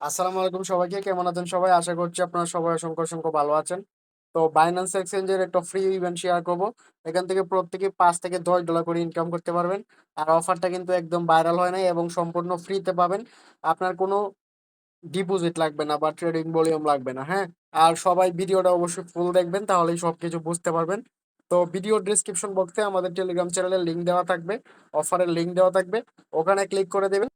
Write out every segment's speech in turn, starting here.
আসসালামু আলাইকুম সবাইকে, কেমন আছেন সবাই? আশা করছি আপনারা সবাই অসংখ্য অসংখ্য ভালো আছেন। তো বাইন্যান্স এক্সচেঞ্জের একটা ফ্রি ইভেন্ট শেয়ার করব। এখান থেকে প্রত্যেকে পাঁচ থেকে দশ ডলার করে ইনকাম করতে পারবেন। আর অফারটা কিন্তু একদম ভাইরাল হয় নাই এবং সম্পূর্ণ ফ্রিতে পাবেন। আপনার কোনো ডিপোজিট লাগবে না বা ট্রেডিং ভলিউম লাগবে না হ্যাঁ? আর সবাই ভিডিওটা অবশ্যই ফুল দেখবেন, তাহলেই সব কিছু বুঝতে পারবেন। তো ভিডিও ডিসক্রিপশন বক্সে আমাদের টেলিগ্রাম চ্যানেলের লিঙ্ক দেওয়া থাকবে অফারের লিঙ্ক দেওয়া থাকবে। ওখানে ক্লিক করে দেবেন।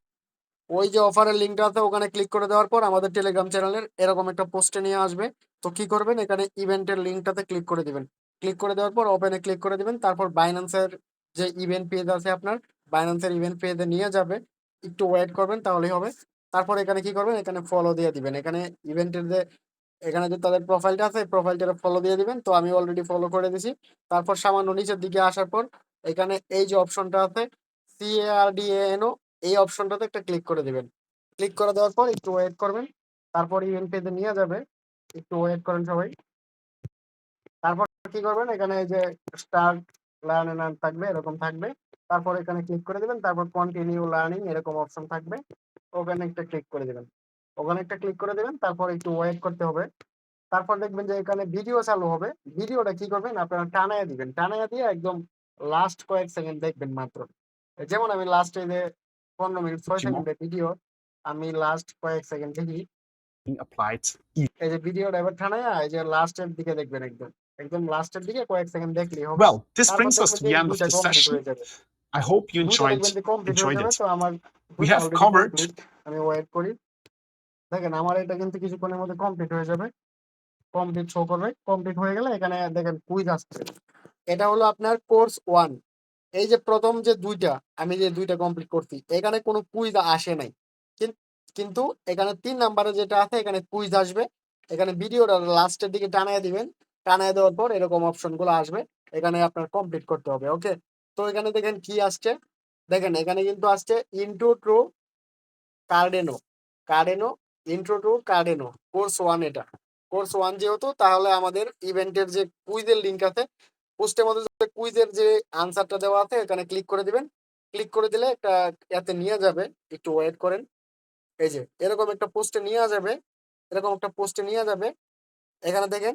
ওই যে অফারের লিঙ্কটা আছে, ওখানে ক্লিক করে দেওয়ার পর আমাদের টেলিগ্রাম চ্যানেলের এরকম একটা পোস্টে নিয়ে আসবে। তো কি করবেন? এখানে ইভেন্টের লিঙ্কটাতে ক্লিক করে দিবেন। ক্লিক করে দেওয়ার পর ওপেনে ক্লিক করে দিবেন। তারপর বাইন্যান্সের যে ইভেন্ট পেজ আছে আপনার বাইন্যান্সের ইভেন্ট পেজে নিয়ে যাবে। একটু ওয়েট করবেন, তাহলেই হবে। তারপর এখানে কি করবেন? এখানে ফলো দিয়ে দিবেন। এখানে ইভেন্টের যে, এখানে যে তাদের প্রোফাইলটা আছে প্রোফাইলটা ফলো দিয়ে দিবেন। তো আমি অলরেডি ফলো করে দিছি। তারপর সামান্য নিচের দিকে আসার পর এখানে এই যে অপশনটা আছে সিএআরডিএনও এই অপশনটাতে একটা ক্লিক করে দিবেন। ক্লিক করে দেওয়ার পর একটু ওয়েট করবেন। তারপর ইভেন্ট পেজে নিয়ে যাবে। একটু ওয়েট করেন সবাই। তারপর কি করবেন? এখানে যে স্টার্ট লার্ন থাকবে, এরকম থাকবে। তারপর এখানে ক্লিক করে দিবেন। তারপর কন্টিনিউ লার্নিং এরকম অপশন থাকবে। ওখানে একটা ক্লিক করে দিবেন। ওখানে একটা ক্লিক করে দিবেন। তারপর একটু ওয়েট করতে হবে। তারপর দেখবেন যে এখানে ভিডিও চালু হবে। ভিডিওটা কি করবেন? আপনারা টানায়া দিবেন। টানায়া দিয়ে একদম লাস্ট কয়েক সেকেন্ড দেখবেন মাত্র। যেমন আমি লাস্টে যে পনেরো মিনিট ছয়. সেকেন্ডের ভিডিও আমি লাস্ট কয়েক সেকেন্ড দেখি। Applied এই যে ভিডিওটা এবার টানায়া এই যে লাস্টের দিকে দেখবেন একদম। একদম লাস্টের দিকে কয়েক সেকেন্ড দেখলেই হবে। Well, this brings us to the end of the session. I hope you enjoyed enjoyed it. তো আমার We have covered-। আমি ওয়েট করি। দেখেন আমার এটা কিন্তু কিছুক্ষণের মধ্যে কমপ্লিট হয়ে যাবে। কমপ্লিট শো করবে। কমপ্লিট হয়ে গেলে এখানে দেখেন কুইজ আসছে। এটা হলো আপনার কোর্স ওয়ান এই যে প্রথম যে দুইটা, আমি যে দুইটা কমপ্লিট করছি, এখানে কোনো কুইজ আসে নাই। কিন- কিন্তু এখানে তিন নাম্বারে যেটা আছে, এখানে কুইজ আসবে। এখানে ভিডিওটা লাস্টের দিকে টানায় দিবেন। টানায় দেওয়ার পর এরকম অপশনগুলো আসবে। এখানে আপনার কমপ্লিট করতে হবে ওকে তো এখানে দেখেন কি আসছে? দেখেন, এখানে কিন্তু আসছে into to Cardano Cardano intro to Cardano course one এটা। কোর্স ওয়ান যেহেতু, তাহলে আমাদের ইভেন্টের যে কুইজের লিঙ্ক আছে পোস্টের মধ্যে যে কুইজের যে আনসারটা দেওয়া আছে, এখানে ক্লিক করে দিবেন। ক্লিক করে দিলে একটা এতে নিয়ে যাবে, একটু ওয়েট করেন। এই যে, এরকম একটা পোস্টে নিয়ে যাবে, এরকম একটা পোস্টে নিয়ে যাবে। এখানে দেখেন,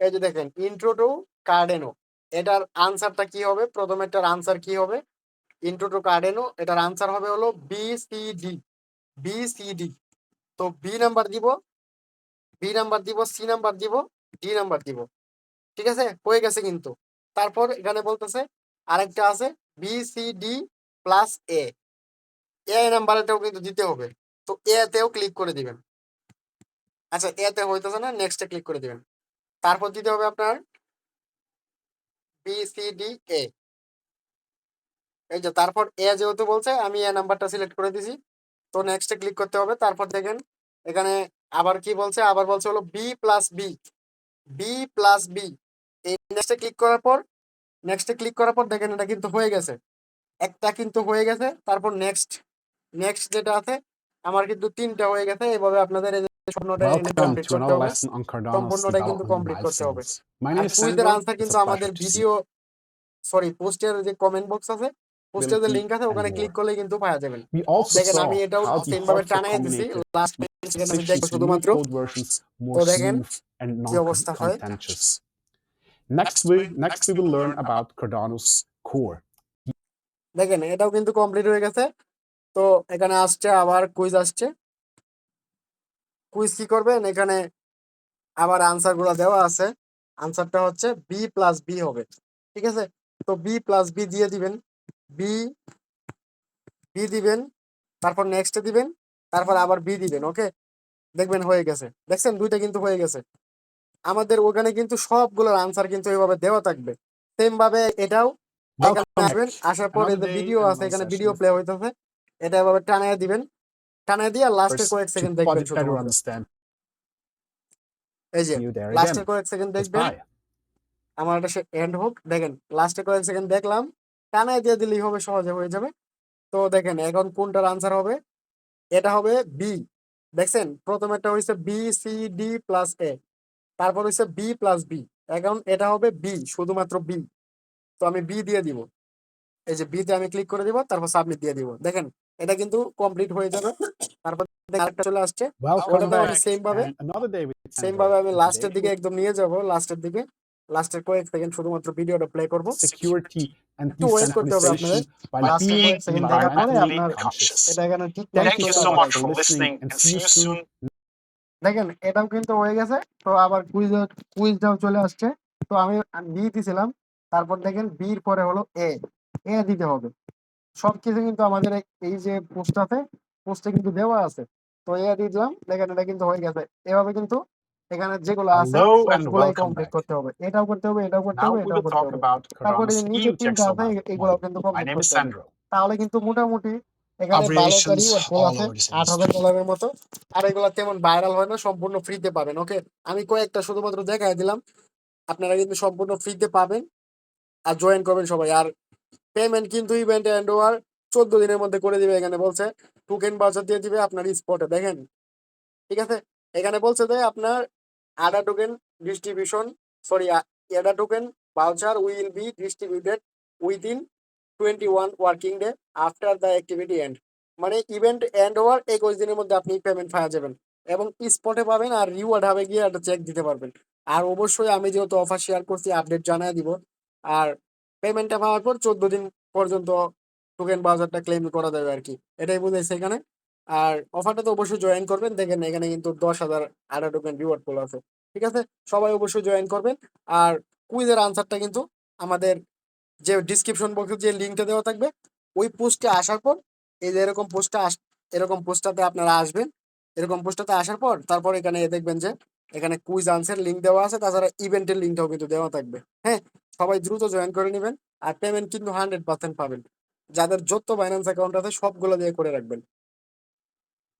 এই যে দেখেন ইন্ট্রো টু কার্ডেনো এটার আনসারটা কি হবে? প্রথম এটার আনসার কি হবে? ইন্ট্রো টু কার্ডেনো এটার আনসার হবে হলো B C D B C D তো বি নাম্বার দিব বি নাম্বার দিব সি নাম্বার দিব ডি নাম্বার দিব। ঠিক আছে? হয়ে গেছে কিন্তু। তারপর এখানে বলতেছে, আরেকটা আছে B C D plus A A নাম্বারটাও কিন্তু দিতে হবে। তো এ তেও ক্লিক করে দিবেন। আচ্ছা এ তে হইতেছে না নেক্সটে ক্লিক করে দিবেন। তারপর দিতে হবে আপনার বি সি ডি এ এই যে, তারপর এ যেহেতু বলছে, আমি এ নাম্বারটা সিলেক্ট করে দিছি। তো নেক্সটে ক্লিক করতে হবে। তারপর দেখেন, এখানে আবার কি বলছে? আবার বলছে হলো B plus B B plus B এই নেক্সটে ক্লিক করার পর নেক্সটে ক্লিক করার পর দেখেন এটা কিন্তু হয়ে গেছে। একটা কিন্তু হয়ে গেছে তারপর নেক্সট নেক্সট যেটা আছে আমার কিন্তু তিনটা হয়ে গেছে এভাবে আপনাদের এই যে স্বপ্নটা কমপ্লিট করতে হবে। lesson সম্পূর্ণটা কিন্তু কমপ্লিট করতে হবে। কুইজের আনসার কিন্তু আমাদের ভিডিও সরি পোস্টের যে কমেন্ট বক্স আছে পোস্টের যে লিংক আছে ওখানে ক্লিক করলে কিন্তু পাওয়া যাবেন দেখেন আমি এটাও সেম ভাবে টানাই দিছি লাস্ট সেকেন্ড আমি দেখব শুধুমাত্র। তো দেখেন কি অবস্থা হয়। Next we next we will learn about Cardano's core. দেখেন এটাও কিন্তু কমপ্লিট হয়ে গেছে। তো এখানে আসছে আবার কুইজ আসছে। কুইজ কি করবেন? এখানে আবার আনসারগুলা দেওয়া আছে। আনসারটা হচ্ছে বি প্লাস বি হবে। ঠিক আছে? তো বি প্লাস বি দিয়ে দিবেন। বি বি দিবেন তারপর নেক্সট দিবেন তারপর আবার বি দিবেন ওকে দেখবেন হয়ে গেছে। দেখছেন? দুইটা কিন্তু হয়ে গেছে। আমাদের ওখানে কিন্তু সবগুলোর আনসার কিন্তু এইভাবে দেওয়া থাকবে। সেম ভাবে এটাও আসবেন আসার পর ভিডিও আছে এখানে ভিডিও প্লে হইতেছে এটা এভাবে টানায় দিবেন। টানায় দিয়ে লাস্টে কয়েক সেকেন্ড দেখবেন এই যে লাস্টে কয়েক সেকেন্ড দেখবেন. আমার এটা এন্ড হোক। দেখেন লাস্টে কয়েক সেকেন্ড দেখলাম। টানায় দিয়ে দিলেই হবে সহজে হয়ে যাবে। তো দেখেন এখন কোনটার আনসার হবে? এটা হবে বি দেখছেন? প্রথমেরটা হয়েছে B C D plus A তারপর হয়েছে বি প্লাস বি এখন এটা হবে বি শুধুমাত্র বি তো আমি বি দিয়ে দিব। এই যে বি তে আমি ক্লিক করে দিব তারপর সাবমিট দিয়ে দিব। দেখেন এটা কিন্তু কমপ্লিট হয়ে যাবে। তারপর আরেকটা চলে আসছে। ওটাতে আমি সেম ভাবে সেম ভাবে আমি লাস্টের দিকে একদম নিয়ে যাব লাস্টের দিকে। লাস্টের কয়েক সেকেন্ড শুধুমাত্র ভিডিওটা প্লে করব। And একটু wait করতে হবে আপনাদের। কয়েক দেখার পরে আপনার এটা এখানে ঠিক so much for listening and see দেখেন এটাও কিন্তু হয়ে গেছে। তো আবার কুইজ কুইজটাও চলে আসছে। তো আমি বি দিছিলাম। তারপর দেখেন বির পরে হলো এ এ দিতে হবে। সবকিছু কিন্তু আমাদের এই- এই যে পোস্টটাতে পোস্টে কিন্তু দেওয়া আছে। তো এ দিয়ে দিলাম। দেখেন এটা কিন্তু হয়ে গেছে। এভাবে কিন্তু এখানে যেগুলো আছে Hello and সবগুলাই কমপ্লিট করতে হবে। এটাও করতে হবে এটাও করতে হবে এটাও করতে হবে। তারপরে এই নিচে তিনটা আছে এগুলো কিন্তু কমপ্লিট করতে হবে। তাহলে কিন্তু মোটামুটি এখানে ভালো Abbreviations করি ওর all আছে আট হাজার ডলারের মতো। আর এগুলো তেমন ভাইরাল হয় না সম্পূর্ণ ফ্রিতে পাবেন ওকে আমি কয়েকটা শুধুমাত্র দেখাই দিলাম। আপনারা কিন্তু সম্পূর্ণ ফ্রিতে পাবেন আর জয়েন করবেন সবাই। আর পেমেন্ট কিন্তু ইভেন্ট এন্ড ওভার চোদ্দ দিনের মধ্যে করে দিবে এখানে বলছে। টোকেন বাজার দিয়ে দিবে আপনার স্পটে দেখেন। ঠিক আছে? এখানে বলছে যে আপনার ADA token distribution sorry ADA token voucher will be distributed within twenty one working day after the activity end মানে ইভেন্ট এন্ড ওভার একুশ দিনের মধ্যে আপনি পেমেন্ট পাওয়া যাবেন এবং স্পটে পাবেন আর রিওয়ার্ড হবে গিয়ে একটা চেক দিতে পারবেন। আর অবশ্যই আমি যেহেতু অফার শেয়ার করছি আপডেট জানাই দিব। আর পেমেন্টটা পাওয়ার পর চোদ্দ দিন পর্যন্ত টোকেন বাজারটা ক্লেম করা যাবে আর কি। এটাই বুঝাইছে এখানে। আর অফারটা তো অবশ্যই জয়েন করবেন। দেখেন এখানে কিন্তু দশ হাজার আড়া টোকেন রিওয়ার্ড পোল আছে, ঠিক আছে? সবাই অবশ্যই জয়েন করবেন। আর কুইজের আনসারটা কিন্তু আমাদের যে ডিসক্রিপশন বক্সে যে লিঙ্কটা দেওয়া থাকবে, ওই পোস্টে আসার পর, এই যে এরকম পোস্টটা আস, এরকম পোস্টটাতে আপনারা আসবেন। এরকম পোস্টটাতে আসার পর, তারপর এখানে দেখবেন যে এখানে কুইজ আনসার লিঙ্ক দেওয়া আছে, তাছাড়া ইভেন্টের লিঙ্কটাও কিন্তু দেওয়া থাকবে হ্যাঁ? সবাই দ্রুত জয়েন করে নেবেন, আর পেমেন্ট কিন্তু হান্ড্রেড পার্সেন্ট পাবেন। যাদের যত বাইন্যান্স অ্যাকাউন্ট আছে, সবগুলো দিয়ে করে রাখবেন।